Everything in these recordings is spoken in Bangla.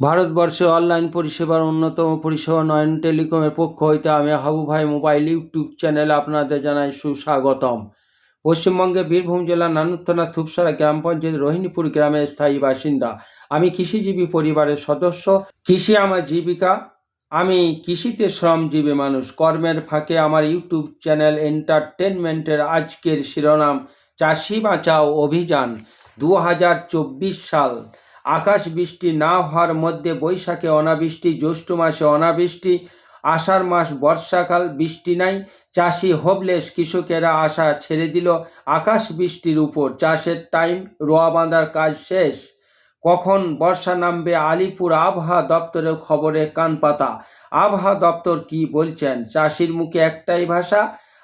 ভারতবর্ষে অনলাইন পরিষেবার অন্যতম পরিষেবা নয়ন টেলিকমের পক্ষ হইতে আমি হাবু ভাই মোবাইল ইউটিউব চ্যানেলে আপনাদের জানাই সুস্বাগতম। পশ্চিমবঙ্গের বীরভূম জেলার নানুর থানা থুপসারা গ্রাম পঞ্চায়েত রোহিণীপুর গ্রামের স্থায়ী বাসিন্দা। আমি কৃষিজীবী পরিবারের সদস্য, কৃষি আমার জীবিকা। আমি কৃষিতে শ্রমজীবী মানুষ। কর্মের ফাঁকে আমার ইউটিউব চ্যানেল এন্টারটেনমেন্টের আজকের শিরোনাম, চাষি বাঁচাও অভিযান দু হাজার চব্বিশ সাল। আকাশ বৃষ্টি না হওয়ার মধ্যে বৈশাখে অনাবৃষ্টি, জ্যৈষ্ঠ মাসে অনাবৃষ্টি, আষাঢ় মাস বর্ষাকাল বৃষ্টি নাই। চাষি হোবলেস কৃষকেরা আশা ছেড়ে দিল আকাশ বৃষ্টির উপর। চাষের টাইম, রোয়া বাঁধার কাজ শেষ। কখন বর্ষা নামবে আলিপুর আবহাওয়া দপ্তরের খবরে কান পাতা আবহাওয়া দপ্তর কি বলছেন? চাষির মুখে একটাই ভাষা,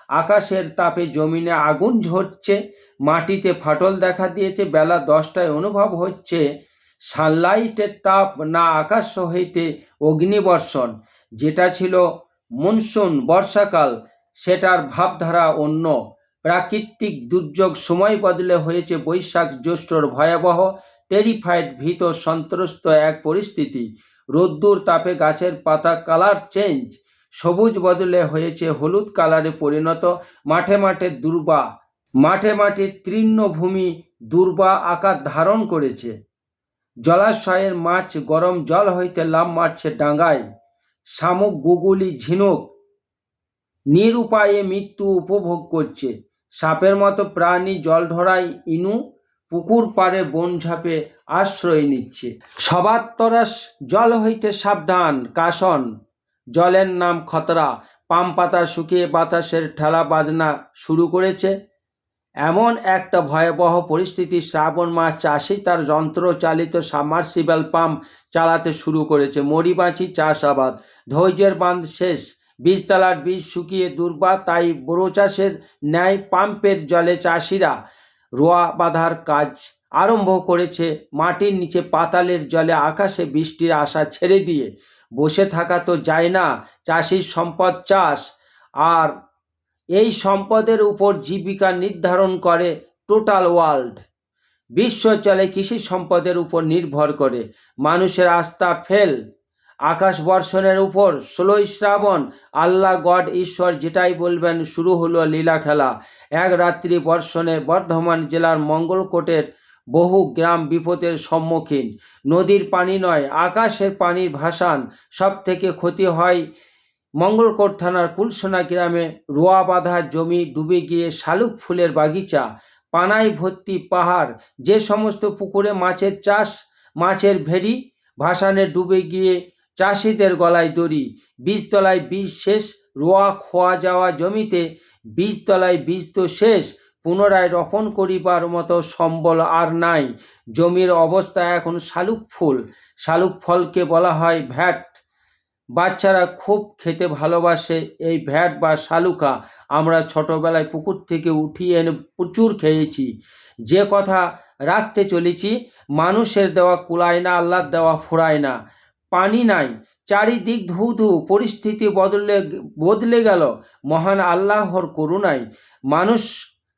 আকাশের তাপে জমিনে আগুন ঝরছে, মাটিতে ফাটল দেখা দিয়েছে, বেলা দশটায় অনুভব হচ্ছে সানলাইটের তাপ না আকাশ হইতে অগ্নিবর্ষণ, যেটা ছিল মনসুন বর্ষাকাল, সেটার ভাবধারা অন্য। প্রাকৃতিক দুর্যোগ সময় বদলে হয়েছে বৈশাখ জ্যৈষ্ঠর ভয়াবহ টেরিফাইড ভীত, সন্ত্রস্ত এক পরিস্থিতি। রোদ্দুর, তাপে গাছের পাতা কালার চেঞ্জ সবুজ বদলে হয়েছে হলুদ কালারে পরিণত, মাঠে মাঠে দুর্বা। মাঠে মাঠে তৃণভূমি দুর্বা আকার ধারণ করেছে। জলাশয়ের মাছ গরম জল হইতে লাভ মারছে ডাঙ্গায়। শামুক, গুগুলি, ঝিনুক নিরুপায়ে মৃত্যু উপভোগ করছে। সাপের মতো প্রাণী জল ঢড়াই ইনু পুকুর পাড়ে বন ঝাপে আশ্রয় নিচ্ছে। সবার তরাস জল হইতে সাবধান, কাশন। জলের নাম খতরা। পাম পাতা শুকিয়ে বাতাসের ঠেলা বাজনা শুরু করেছে। এমন একটা ভয়াবহ পরিস্থিতি শ্রাবণ মাস চাষি তার যন্ত্র চালিত সাবমার্সিবল পাম্প চালাতে শুরু করেছে। মরিবাঁচি চাষাবাদ, ধৈর্যের বাঁধ শেষ, বীজতলার বীজ শুকিয়ে দুর্বা, তাই বোরো চাষের ন্যায় পাম্পের জলে চাষিরা রোয়া বাঁধার কাজ আরম্ভ করেছে। মাটির নিচে পাতালের জলে আকাশে বৃষ্টির আশা ছেড়ে দিয়ে। বসে থাকা তো যায় না চাষির সম্পদ চাষ, আর এই সম্পদের উপর জীবিকা নির্ধারণ করে টোটাল ওয়ার্ল্ড বিশ্ব চলে কৃষি সম্পদের উপর নির্ভর করে। মানুষের আস্থা ফেল আকাশ বর্ষণের উপর ষোলোই শ্রাবণ আল্লাহ গড ঈশ্বর যেটাই বলবেন, শুরু হলো লীলা খেলা। এক রাত্রি বর্ষণে বর্ধমান জেলার মঙ্গলকোটের বহু গ্রাম বিপদের সম্মুখীন। নদীর পানি নয়, আকাশের পানির ভাসান। সব থেকে ক্ষতি হয় মঙ্গলকোট থানার কুলসোনা গ্রামে রোয়া বাঁধা জমি ডুবে গিয়ে শালুক ফুলের বাগিচা, পানায় ভর্তি পাহাড়, যে সমস্ত পুকুরে মাছের চাষ, মাছের ভেড়ি, ভাসানে ডুবে গিয়ে চাষিদের গলায় দড়ি, বীজতলায় বীজ শেষ, রোয়া খোয়া যাওয়া জমিতে বীজতলায় বীজ তো শেষ, পুনরায় রোপণ করিবার মতো সম্বল আর নাই, জমির অবস্থা এখন শালুক ফুল, শালুক ফলকে বলা হয় ভ্যাট। বাচ্চারা খুব খেতে ভালোবাসে। এই ভ্যাট বা শালুকা আমরা ছোটবেলায় পুকুর থেকে উঠিয়ে এনে প্রচুর খেয়েছি। যে কথা রাখতে চলেছি, মানুষের দেওয়া কুলায় না, আল্লাহর দেওয়া ফুরায় না। পানি নাই, চারিদিক ধু ধু, পরিস্থিতি বদলে বদলে গেল। মহান আল্লাহর করুণায় মানুষ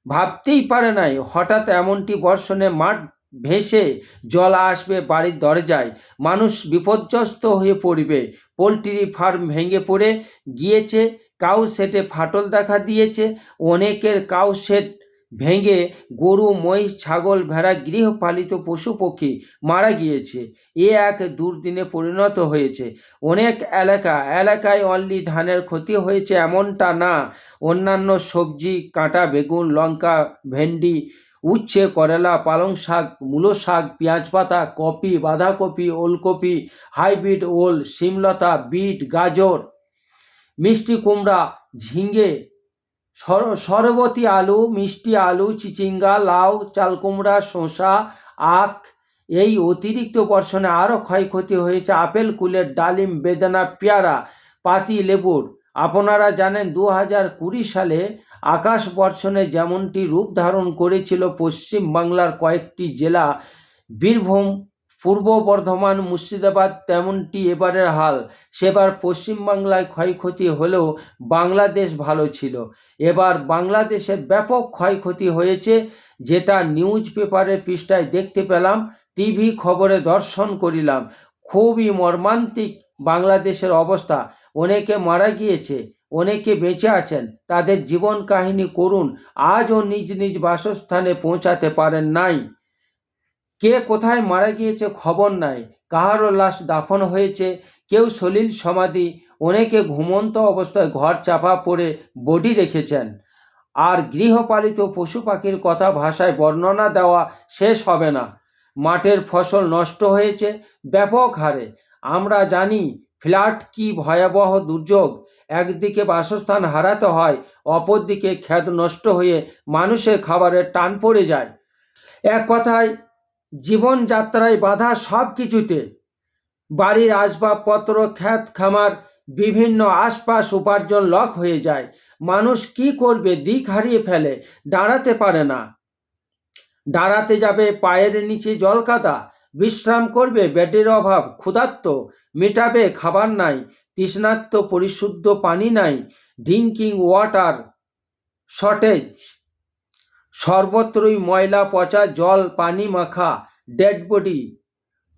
ভাবতেই পারে নাই, হঠাৎ এমনটি বর্ষণে মাঠ ভেসে জল আসবে বাড়ির দরজায়। মানুষ বিপর্যস্ত হয়ে পড়বে। পোলট্রি ফার্ম ভেঙে পড়ে গিয়েছে, কাউ সেটে ফাটল দেখা দিয়েছে, অনেকের কাউ সেট ভেঙে গরু মহিষ ছাগল, ভেড়া, গৃহপালিত পশু পক্ষী মারা গিয়েছে। এ এক দুর্দিনে পরিণত হয়েছে। অনেক এলাকা, এলাকায় অনলি ধানের ক্ষতি হয়েছে এমনটা না। অন্যান্য সবজি, কাঁটা, বেগুন, লঙ্কা, ভেন্ডি উচ্ছে, করলা, পালং শাক, মূলো শাক, পেঁয়াজ পাতা, কপি, বাঁধাকপি, ওলকপি, হাইব্রিড ওল, শিমলতা, বিট, গাজর, মিষ্টি কুমড়া সর- সরবতি আলু, মিষ্টি আলু, চিচিঙ্গা, লাউ, চাল কুমড়া, শসা, আখ, এই অতিরিক্ত বর্ষণে আরও ক্ষয়ক্ষতি হয়েছে আপেল, কুলের ডালিম, বেদানা, পেয়ারা, পাতি, লেবুর। আপনারা জানেন দু হাজার কুড়ি সালে আকাশ বর্ষণে যেমনটি রূপ ধারণ করেছিল পশ্চিম বাংলার কয়েকটি জেলা, বীরভূম, পূর্ব বর্ধমান, মুর্শিদাবাদ তেমনটি এবারের হাল। সেবার পশ্চিমবাংলায় ক্ষয়ক্ষতি হলেও বাংলাদেশ ভালো ছিল। এবার বাংলাদেশের ব্যাপক ক্ষয়ক্ষতি হয়েছে, যেটা নিউজ পেপারের পৃষ্ঠায় দেখতে পেলাম, টিভি খবরে দর্শন করিলাম। খুবই মর্মান্তিক বাংলাদেশের অবস্থা। অনেকে মারা গিয়েছে। অনেকে বেঁচে আছেন। তাদের জীবন কাহিনী করুন। আজও নিজ নিজ বাসস্থানে পৌঁছাতে পারেন নাই। কে কোথায় মারা গিয়েছে খবর নাই। কাহারও লাশ দাফন হয়েছে। কেউ সলিল সমাধি, অনেকে ঘুমন্ত অবস্থায় ঘর চাপা পড়ে বডি রেখেছেন। আর গৃহপালিত পশু পাখির কথা ভাষায় বর্ণনা দেওয়া শেষ হবে না। মাঠের ফসল নষ্ট হয়েছে। ব্যাপক হারে। আমরা জানি, ফ্ল্যাট কি ভয়াবহ দুর্যোগ। একদিকে বাসস্থান হারাতে হয়, অপরদিকে খ্যাত নষ্ট হয়ে মানুষের খাবারের টান পড়ে যায়। এক কথায়, জীবনযাত্রায় বাধা সব কিছুতে বাড়ির আসবাবপত্র, খ্যাত খামার, বিভিন্ন আশপাশ উপার্জন লক হয়ে যায়। মানুষ কি করবে, দিক হারিয়ে ফেলে, দাঁড়াতে পারে না। দাঁড়াতে যাবে পায়ের নিচে জল কাদা বিশ্রাম করবে বেডের অভাব, ক্ষুধার্ত। মেটাবে খাবার নাই। তৃষ্ণার্ত পরিশুদ্ধ পানি নাই ড্রিঙ্কিং ওয়াটার শর্টেজ সর্বত্রই ময়লা পচা, জল, পানি মাখা ডেড বডি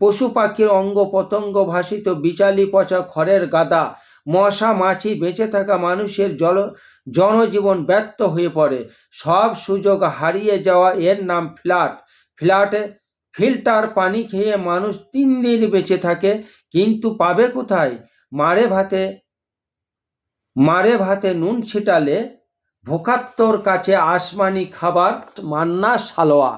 পশু পাখির অঙ্গ পতঙ্গ ভাসিত, বিচালি পচা খড়ের গাদা। মশা, মাছি বেঁচে থাকা মানুষের জল, জনজীবন ব্যর্থ হয়ে পড়ে। সব সুযোগ হারিয়ে যাওয়া এর নাম ফ্ল্যাট ফ্ল্যাটে ফিল্টার পানি খেয়ে মানুষ তিন দিন বেঁচে থাকে, কিন্তু পাবে কোথায়? মারে ভাতে মারে ভাতে নুন ছিটালে ভোকাত্তর কাছে আসমানি খাবার মান্না সালোয়া।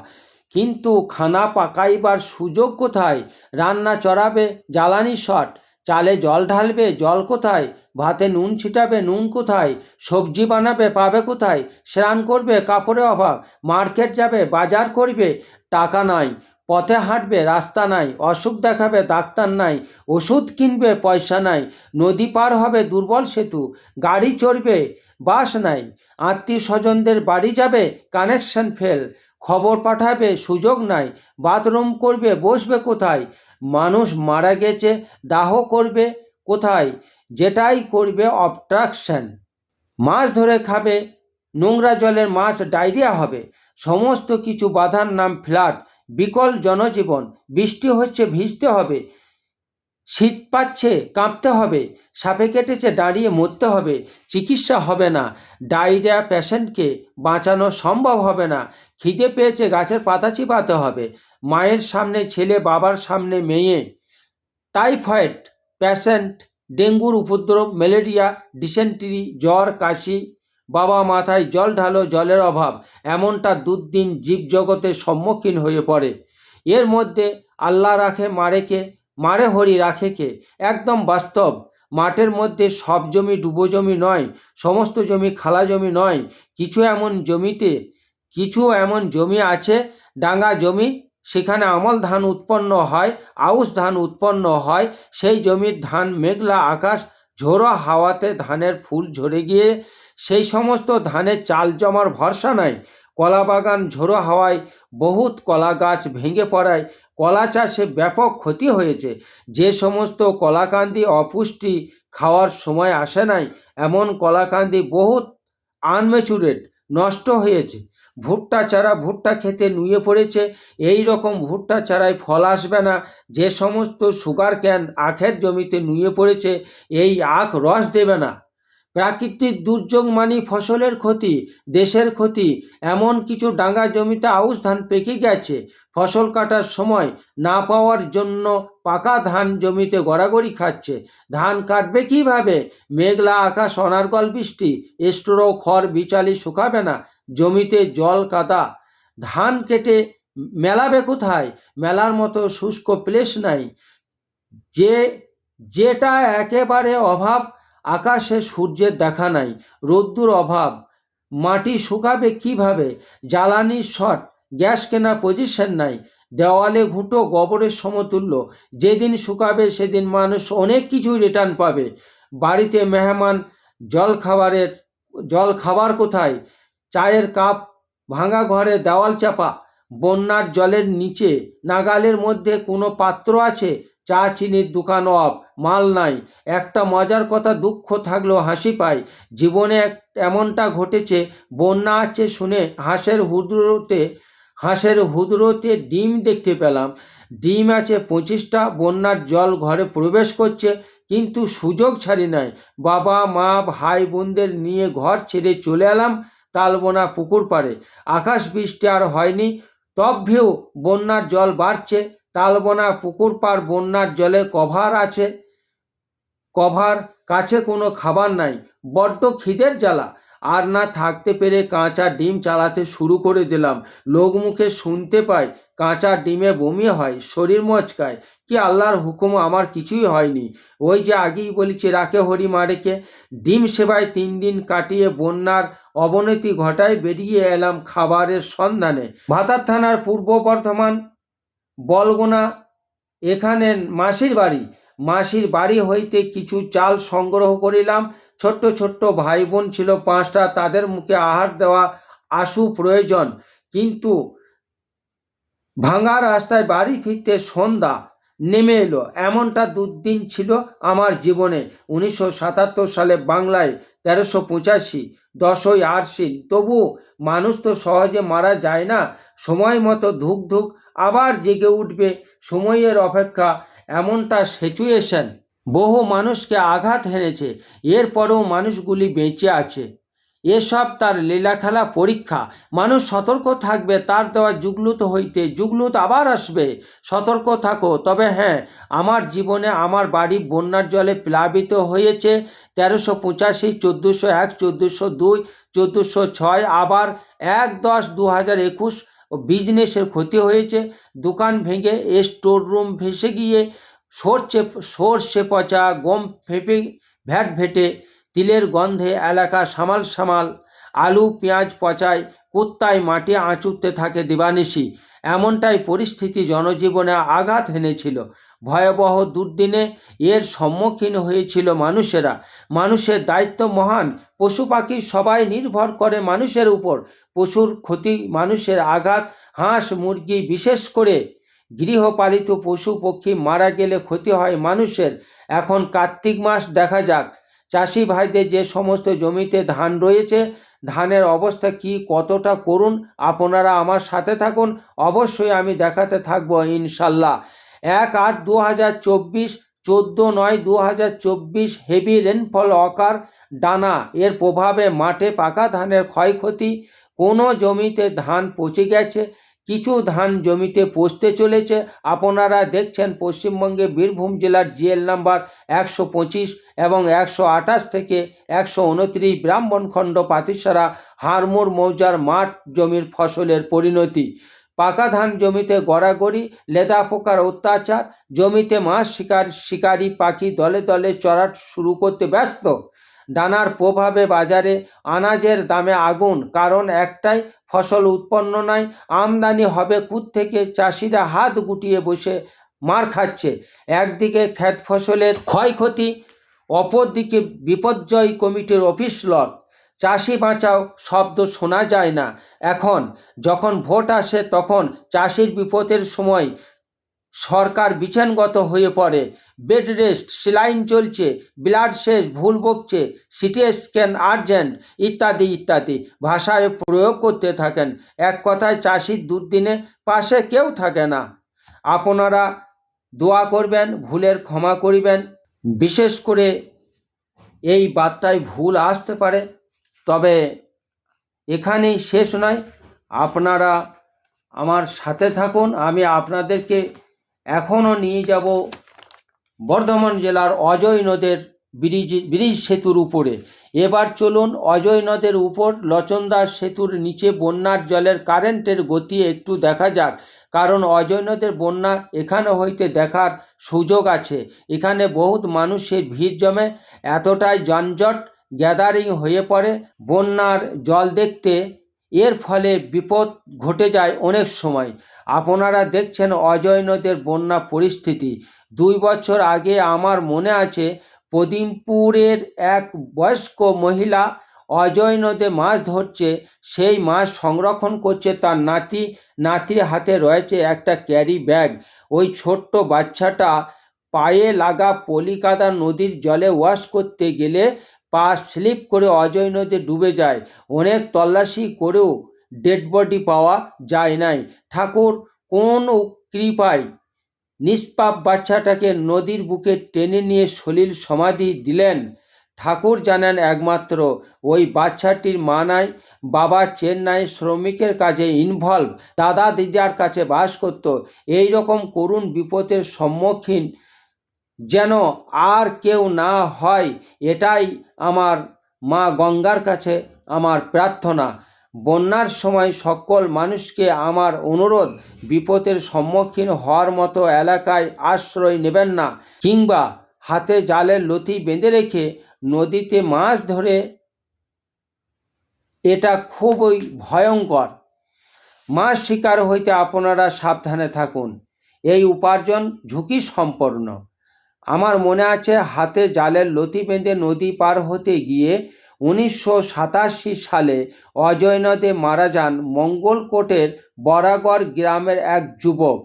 কিন্তু খানা পাকাইবার সুযোগ কোথায়? রান্না চড়াবে জ্বালানি শট, চালে জল ঢালবে জল কোথায়? ভাতে নুন ছিটাবে নুন কোথায়? সবজি বানাবে পাবে কোথায়? স্নান করবে কাপড়ে অভাব, মার্কেট যাবে, বাজার করবে, টাকা নাই। পথে হাঁটবে, রাস্তা নাই, অসুখ দেখাবে, ডাক্তার নাই, ওষুধ কিনবে, পয়সা নাই, নদী পার হবে দুর্বল সেতু, গাড়ি চড়বে, বাস নাই আত্মীয় স্বজনদের বাড়ি যাবে কানেকশন ফেল খবর পাঠাবে, সুযোগ নাই, বাথরুম করবে, বসবে কোথায়, মানুষ মারা গেছে, দাহ করবে কোথায়, যেটাই করবে অবট্রাকশন মাছ ধরে খাবে, নোংরা জলের মাছ ডায়রিয়া হবে, সমস্ত কিছু বাধার নাম ফ্ল্যাট বিকল জনজীবন, বৃষ্টি হচ্ছে ভিজতে হবে, শীত পাচ্ছে কাঁপতে হবে, সাপে কেটেছে দাঁড়িয়ে মরতে হবে, চিকিৎসা হবে না, ডায়রিয়া পেশেন্টকে বাঁচানো সম্ভব হবে না, খিদে পেয়েছে গাছের পাতা চিপাতে হবে, মায়ের সামনে, ছেলে বাবার সামনে, মেয়ে, টাইফয়েড প্যাশেন্ট ডেঙ্গুর উপদ্রব, ম্যালেরিয়া, ডিসেন্ট্রি, জ্বর, কাশি বাবা মাথায় জল ঢালো জলের অভাব, এমনটা দুর্দিন জীবজগতের সম্মুখীন হয়ে পড়ে। এর মধ্যে আল্লাহ রাখে মারেকে, মারে হরি রাখে কে একদম বাস্তব। মাঠের মধ্যে সব জমি ডুবো জমি নয়, সমস্ত জমি খালা জমি নয়, কিছু এমন জমিতে, কিছু এমন জমি আছে ডাঙ্গা জমি, সেখানে আমল ধান উৎপন্ন হয়, আউশ ধান উৎপন্ন হয়, সেই জমির ধান মেঘলা আকাশ, ঝোড়ো হাওয়াতে ধানের ফুল ঝরে গিয়ে সেই সমস্ত ধানের চাল জমার ভরসা নাই। কলা বাগান ঝোড়ো হাওয়ায় বহুত কলা গাছ ভেঙে পড়ায়। কলা চাষে ব্যাপক ক্ষতি হয়েছে। যে সমস্ত কলাকান্দি অপুষ্টি খাওয়ার সময় আসে নাই, এমন কলাকান্দি বহুত আনমেচুরেট নষ্ট হয়েছে। ভুট্টা চারা ভুট্টা খেতে নুয়ে পড়েছে। এই রকম ভুট্টা চারায় ফল আসবে না। যে সমস্ত সুগার ক্যান আখের জমিতে নুয়ে পড়েছে, এই আখ রস দেবে না। প্রাকৃতিক দুর্যোগ মানি ফসলের ক্ষতি, দেশের ক্ষতি, এমন কিছু ডাঙ্গা জমিতে আউশ ধান পেকে গেছে। ফসল কাটার সময় না পাওয়ার জন্য পাকা ধান জমিতে গড়াগড়ি খাচ্ছে। ধান কাটবে কীভাবে? মেঘলা আকাশ, অনার্গল বৃষ্টি স্টোরো খড় বিচালি শুকাবে না। জমিতে জল কাদা। ধান কেটে মেলাবে কোথায়? মেলার মতো শুষ্ক প্লেস নাই। যে, যেটা একেবারে অভাব আকাশে সূর্যের দেখা নাই, রোদ্দুর অভাব। মাটি শুকাবে কীভাবে? জ্বালানির শট গ্যাস কেনা পজিশন নাই। দেওয়ালে ঘুঁটো গোবরের সমতুল্য। যেদিন শুকাবে সেদিন মানুষ অনেক কিছুই রিটার্ন পাবে। বাড়িতে মেহমান, জল খাবারের, জল খাবার কোথায়? চায়ের কাপ ভাঙা ঘরে দেওয়াল চাপা। বন্যার জলের নিচে, নাগালের মধ্যে কোনো পাত্র আছে? চা চিনির দোকান অফ, মাল নাই। একটা মজার কথা দুঃখ থাকলেও হাসি পায় জীবনে এমনটা ঘটেছে, বন্যা আছে শুনে হাঁসের হুদরোতে হাঁসের হুদরোতে ডিম দেখতে পেলাম। ডিম আছে পঁচিশটা, বন্যার জল ঘরে প্রবেশ করছে, কিন্তু সুযোগ ছাড়ি নাই। বাবা, মা, ভাই বোনদের নিয়ে ঘর ছেড়ে চলে এলাম, তালবোনা পুকুর পাড়ে। আকাশ বৃষ্টি আর হয়নি, তবভেও বন্যার জল বাড়ছে তালবোনা পুকুর পাড় বন্যার জলে কভার আছে। কভার কাছে কোনো খাবার নাই, বড্ড খিদের জ্বালা। আর না থাকতে পেরে কাঁচা ডিম চালাতে শুরু করে দিলাম। লোক মুখে শুনতে পাই কাঁচা ডিমে বমি হয়, শরীর মচকায়। কি আল্লাহর হুকুম, আমার কিছুই হয়নি। ওই যে আগেই বলেছি রাকে হরি মারেকে। ডিম সেবায় তিন দিন কাটিয়ে বন্যার অবনতি ঘটায় বেরিয়ে এলাম খাবারের সন্ধানে। ভাতার থানার পূর্ব বর্ধমান বলগোনা, এখানে মাসির বাড়ি। মাসির বাড়ি হইতে কিছু চাল সংগ্রহ করিলাম। ছোট্ট ছোট্ট ভাই বোন ছিল পাঁচটা, তাদের মুখে আহার দেওয়া আশু প্রয়োজন। কিন্তু ভাঙা রাস্তায় বাড়ি ফিরতে সন্ধ্যা নেমে এলো। এমনটা দুর্দিন ছিল আমার জীবনে। উনিশশো সাতাত্তর সালে বাংলায় তেরোশো পঁচাশি, দশই আশ্বিন তবু মানুষ তো সহজে মারা যায় না। সময় মতো ধুক ধুক আবার জেগে উঠবে সময়ের অপেক্ষা, এমনটা সিচুয়েশন বহু মানুষকে আঘাত হেনেছে, এরপরেও মানুষগুলি বেঁচে আছে। এসব তার লীলাখেলা পরীক্ষা। মানুষ সতর্ক থাকবে, তার দেওয়া যুগলুত হইতে যুগলুত আবার আসবে। সতর্ক থাকো, তবে হ্যাঁ আমার জীবনে আমার বাড়ি বন্যার জলে প্লাবিত হয়েছে। তেরোশো পঁচাশি, চোদ্দোশো এক, চোদ্দোশো দুই, চোদ্দোশো ছয়, আবার এক দশ দু হাজার একুশ বিজনেসের ক্ষতি হয়েছে। দোকান ভেঙে স্টোর রুম ভেসে গিয়ে সরষে সরষে পচা, গম ফেঁপে, ভ্যাট ভেটে, তিলের গন্ধে এলাকা সামাল সামাল, আলু, পেঁয়াজ পচায়, কুত্তায় মাটি আঁচুতে থাকে দিবানিশি। এমনটাই পরিস্থিতি জনজীবনে আঘাত হেনেছিল ভয়াবহ দুর্দিনে এর সম্মুখীন হয়েছিল মানুষেরা। মানুষের দায়িত্ব মহান। পশু পাখি সবাই নির্ভর করে মানুষের উপর। পশুর ক্ষতি, মানুষের আঘাত, হাঁস, মুরগি, বিশেষ করে গৃহপালিত পশু পক্ষী মারা গেলে ক্ষতি হয় মানুষের। এখন কার্তিক মাস, দেখা যাক। চাষি ভাইদের যে সমস্ত জমিতে ধান রয়েছে, ধানের অবস্থা কি, কতটা করুন, আপনারা আমার সাথে থাকুন। অবশ্যই আমি দেখাতে থাকব, ইনশাল্লাহ। এক আট দু হাজার চব্বিশ, চোদ্দ নয় দু হাজার চব্বিশ হেভি রেনফল অকার ডানা। এর প্রভাবে মাঠে পাকা ধানের ক্ষয়ক্ষতি। কোনো জমিতে ধান পচে গেছে। কিছু ধান জমিতে পচতে চলেছে। আপনারা দেখছেন পশ্চিমবঙ্গে বীরভূম জেলার জিএল নাম্বার একশো পঁচিশ এবং একশো আঠাশ থেকে একশো উনত্রিশ ব্রাহ্মণখণ্ড পাতিসারা হারমোর মৌজার মাঠ জমির ফসলের পরিণতি। পাকা ধান জমিতে গড়াগড়ি, লেদা পোকার অত্যাচার, জমিতে মাছ শিকার, শিকারি, পাখি দলে দলে চড়াট শুরু করতে ব্যস্ত। ডানার প্রভাবে বাজারে আনাজের দামে আগুন, কারণ একটাই, ফসল উৎপন্ন নয়, আমদানি হবে কুত থেকে, চাষিরা হাত গুটিয়ে বসে মার খাচ্ছে। একদিকে ক্ষেত ফসলের ক্ষয়ক্ষতি, অপরদিকে বিপর্যয় কমিটির অফিস লট চাষি বাঁচাও, শব্দ শোনা যায় না। এখন যখন ভোট আসে, তখন চাষির বিপদের সময় সরকার বিছানগত হয়ে পড়ে। বেড রেস্ট, সেলাইন চলছে, ব্লাড শেষ ভুল বকছে, সিটি স্ক্যান, আর্জেন্ট ইত্যাদি ইত্যাদি ভাষায় প্রয়োগ করতে থাকেন। এক কথায় চাষির দুর্দিনে পাশে কেউ থাকে না। আপনারা দোয়া করবেন, ভুলের ক্ষমা করিবেন। বিশেষ করে এই বার্তায় ভুল আসতে পারে। তবে এখানেই শেষ নয়। আপনারা আমার সাথে থাকুন। আমি আপনাদেরকে এখনও নিয়ে যাব বর্ধমান জেলার অজয় নদের ব্রিজ ব্রিজ সেতুর উপরে। এবার চলুন অজয় নদের উপর লচনদাস সেতুর নিচে বন্যার জলের কারেন্টের গতি একটু দেখা যাক। কারণ অজয় নদের বন্যা এখানে হইতে দেখার সুযোগ আছে। এখানে বহুত মানুষের ভিড় জমে, এতটাই যানজট গ্যাদারিং হয়ে পড়ে, বন্যার জল দেখতে। এর ফলে বিপদ ঘটে যায় অনেক সময়। আপনারা দেখছেন অজয় নদের বন্যা পরিস্থিতি। দুই বছর আগে আমার মনে আছে, পদিমপুরের এক বয়স্ক মহিলা অজয় নদে মাছ ধরছে। সেই মাছ সংরক্ষণ করছে। তার নাতি, নাতির হাতে রয়েছে একটা ক্যারি ব্যাগ। ওই ছোট্ট বাচ্চাটা পায়ে লাগা পলিকাদা নদীর জলে ওয়াশ করতে গেলে পা স্লিপ করে অজয় নদে ডুবে যায়। অনেক তল্লাশি করেও ডেড বডি পাওয়া যায় নাই। ঠাকুর, কোন কৃপায় নিষ্পাপ বাচ্চাটাকে নদীর বুকে টেনে নিয়ে সলিল সমাধি দিলেন? ঠাকুর জানেন একমাত্র, ওই বাচ্চাটির মা নাই, বাবা চেন্নাই শ্রমিকের কাজে ইনভলভ দাদা দিদার কাছে বাস করত। এই রকম করুণ বিপদের সম্মুখীন যেন আর কেউ না হয়, এটাই আমার মা গঙ্গার কাছে আমার প্রার্থনা। বন্যার সময় সকল মানুষকে আমার অনুরোধ, বিপদের সম্মুখীন হওয়ার মতো এলাকায় আশ্রয় নেবেন না কিংবা হাতে জালের লতি বেঁধে রেখে নদীতে মাছ ধরে, এটা খুবই ভয়ঙ্কর। মাছ শিকার হইতে আপনারা সাবধানে থাকুন। এই উপার্জন ঝুঁকি সম্পন্ন আমার মনে আছে হাতে জালের লতি বেঁধে নদী পার হতে গিয়ে উনিশশো সাতাশি সালে অজয় নদে মারা যান মঙ্গলকোটের বরাগড় গ্রামের এক যুবক।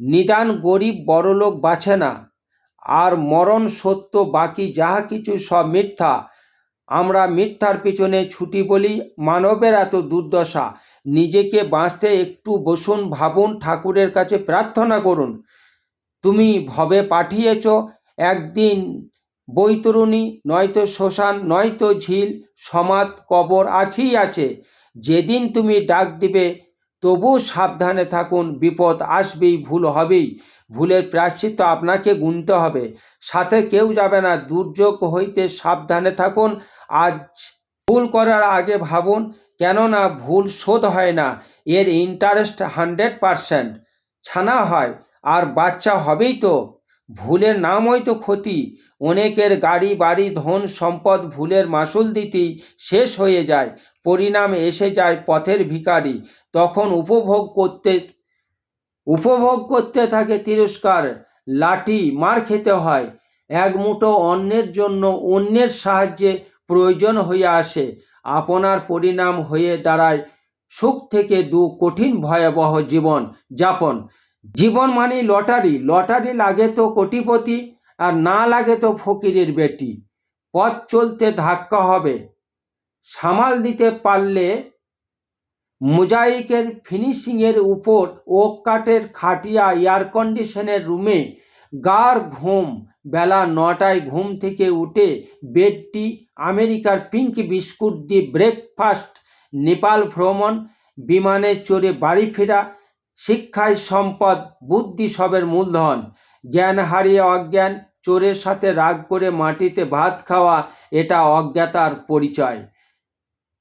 নিদান গরিব বড়লোক বাঁচে না। আর মরণ সত্য বাকি যাহা কিছু সব মিথ্যা। আমরা মিথ্যার পিছনে ছুটি বলি, মানবের এত দুর্দশা। নিজেকে বাঁচতে একটু বসুন, ভাবুন, ঠাকুরের কাছে প্রার্থনা করুন। তুমি ভবে পাঠিয়েছ। একদিন বৈতরুণী, নয়তো শ্মশান, নয়তো ঝিল সমাধ কবর আছেই আছে। যেদিন তুমি ডাক দিবে, তবু সাবধানে থাকুন, বিপদ আসবেই, ভুল হবেই। ভুলের প্রায়শ্চিত্ত আপনাকে গুনতে হবে। সাথে কেউ যাবে না, দুর্যোগ হইতে সাবধানে থাকুন। আজ ভুল করার আগে ভাবুন, কেননা ভুল শোধ হয় না। এর ইন্টারেস্ট হান্ড্রেড পারসেন্ট ছানা হয়। আর বাচ্চা হবেই তো। ভুলের নামই তো ক্ষতি। অনেকের গাড়ি, বাড়ি, ধন, সম্পদ ভুলের মাসুল দিতেই শেষ হয়ে যায়। পরিণাম এসে যায় পথের ভিখারি। তখন উপভোগ করতে উপভোগ করতে থাকে তিরস্কার। লাঠি, মার খেতে হয়। এক মুঠো অন্যের জন্য অন্যের সাহায্যে প্রয়োজন হয়ে আসে। আপনার পরিণাম হয়ে দাঁড়ায় সুখ থেকে দু কঠিন ভয়াবহ জীবন যাপন। জীবন মানে লটারি লটারি লাগে তো কোটিপতি আর না লাগে তো ফকিরের বেটি। পথ চলতে ধাক্কা হবে, সামাল দিতে পারলে মোজাইকের ফিনিশিংয়ের উপর ওক কাঠের খাটিয়া এয়ার কন্ডিশনের রুমে গার ঘুম, বেলা নটায় ঘুম থেকে উঠে বেডটি আমেরিকার পিঙ্ক বিস্কুট দিয়ে ব্রেকফাস্ট নেপাল ভ্রমণ, বিমানে চড়ে বাড়ি ফেরা শিক্ষায় সম্পদ, বুদ্ধি সবের মূলধন। জ্ঞান হারিয়ে অজ্ঞান, চোরের সাথে রাগ করে মাটিতে ভাত খাওয়া, এটা অজ্ঞাতার পরিচয়।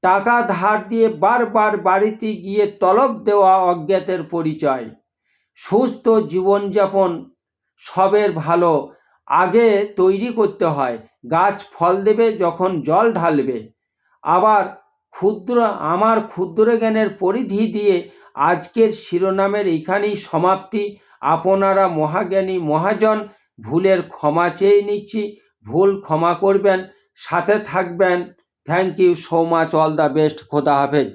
টাকা ধার দিয়ে বারবার বাড়িতে গিয়ে তলব দেওয়া অজ্ঞাতের পরিচয়। সুস্থ জীবনযাপন সবের ভালো, আগে তৈরি করতে হয়। গাছ ফল দেবে যখন জল ঢালবে। আবার ক্ষুদ্র, আমার ক্ষুদ্র জ্ঞানের পরিধি দিয়ে আজকের শিরোনামের এখানেই সমাপ্তি। আপনারা মহাজ্ঞানী মহাজন, ভুলের ক্ষমা চেয়ে নিচ্ছি, ভুল ক্ষমা করবেন, সাথে থাকবেন। Thank you so much all the best খোদা হাফেজ।